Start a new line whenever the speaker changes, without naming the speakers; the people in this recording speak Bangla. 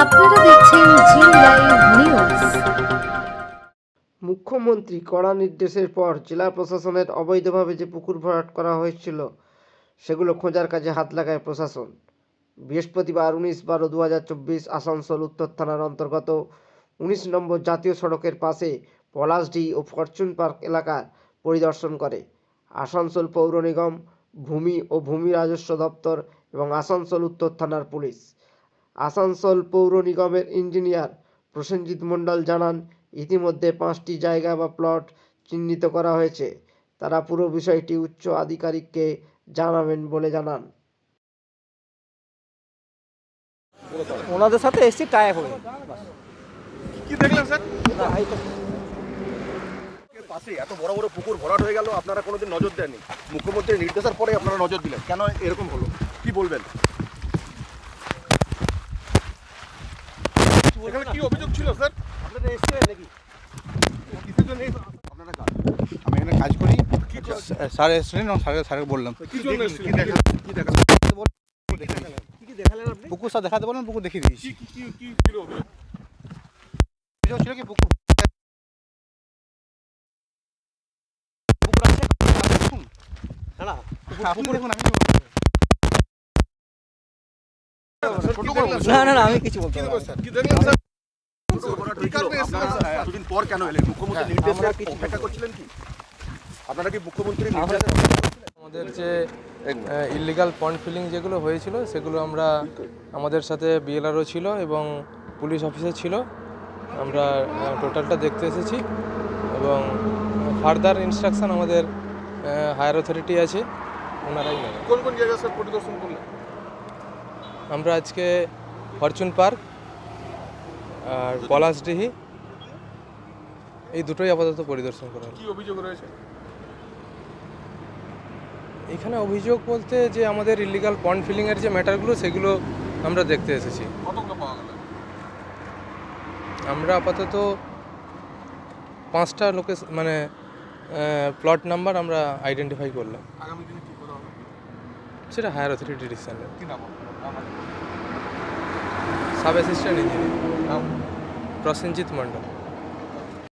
আপনারা দেখছেন জি
মুখ্যমন্ত্রী কড়া নির্দেশের পর জেলা প্রশাসনের অবৈধভাবে যে পুকুর ভরাট করা হয়েছিল, সেগুলো খোঁজার কাজে হাত লাগায় প্রশাসন। বৃহস্পতিবার উনিশ বারো দু আসানসোল উত্তর থানার অন্তর্গত উনিশ নম্বর জাতীয় সড়কের পাশে পলাশডি ও ফরচুন পার্ক এলাকা পরিদর্শন করে। আসানসোল পৌর নিগম, ভূমি ও ভূমি রাজস্ব দপ্তর এবং আসানসোল উত্তর থানার পুলিশ। আসানসোল পৌর নিগমের ইঞ্জিনিয়ার প্রসেনজিৎ মণ্ডল জানান ইতিমধ্যে পাঁচটি জায়গা বা প্লট চিহ্নিত করা হয়েছে। তারা পুরো বিষয়টি উচ্চ আধিকারিককে জানাবেন বলে জানান।
ওনাদের সাথে এসছি টায়ার হয়ে
কি দেখলেন স্যার?
না, এই তো।
এর পাশে এত বড় বড় পুকুর ভরাট হয়ে গেল আপনারা কোনোদিন নজর দেননি। মুখ্যমন্ত্রীর নির্দেশের পরে আপনারা নজর দিলেন। কেন এরকম হলো? কি বলবেন? এখানে কি অভিযোগ ছিল স্যার?
আপনারা এসছিলেন নাকি?
কিসের জন্য এই- আপনারা কাজ
আমি এখানে কাজ করি? স্যার এসেছিলেন এবং স্যারকে স্যারকে বললাম।
কি দেখা কি দেখা
পুকুর স্যার দেখাতে বললাম পুকুর দেখিয়ে দিয়েছি।
কি কি কি কি ছিল অভিযোগ?
ছিল কি পুকুর পুকুর আছে দেখুন।
না না
আপনি দেখুন আমি
না না না আমি কিছু বলতে
পর কেন এলেন? অপেক্ষা করছিলেন কি? আপনারা কি মুখ্যমন্ত্রীর
আমাদের যে ইলিগাল পন্ড ফিলিং যেগুলো হয়েছিল সেগুলো আমরা আমাদের সাথে বিএলআরও ছিল এবং পুলিশ অফিসার ছিল। আমরা টোটালটা দেখতে এসেছি এবং ফার্দার ইনস্ট্রাকশন আমাদের হায়ার অথরিটি আছে। ওনারাই
কোন কোন জায়গায় স্যার পরিদর্শন করলেন?
আমরা আজকে ফরচুন পার্ক আর পলাশডিহি এই দুটোই আপাতত পরিদর্শন করা হলো।
কি অভিযোগ রয়েছে?
এখানে অভিযোগ বলতে যে আমাদের ইলিগাল পন্ড ফিলিংয়ের যে ম্যাটারগুলো সেগুলো আমরা দেখতে এসেছি। আমরা আপাতত পাঁচটা লোকেশ মানে প্লট নাম্বার আমরা আইডেন্টিফাই করলাম।
আগামী দিনে
সেটা হায়ার অথরিটি ডিসিশন
কি নাম?
Sub assistant engineer Prosenjit Mondal.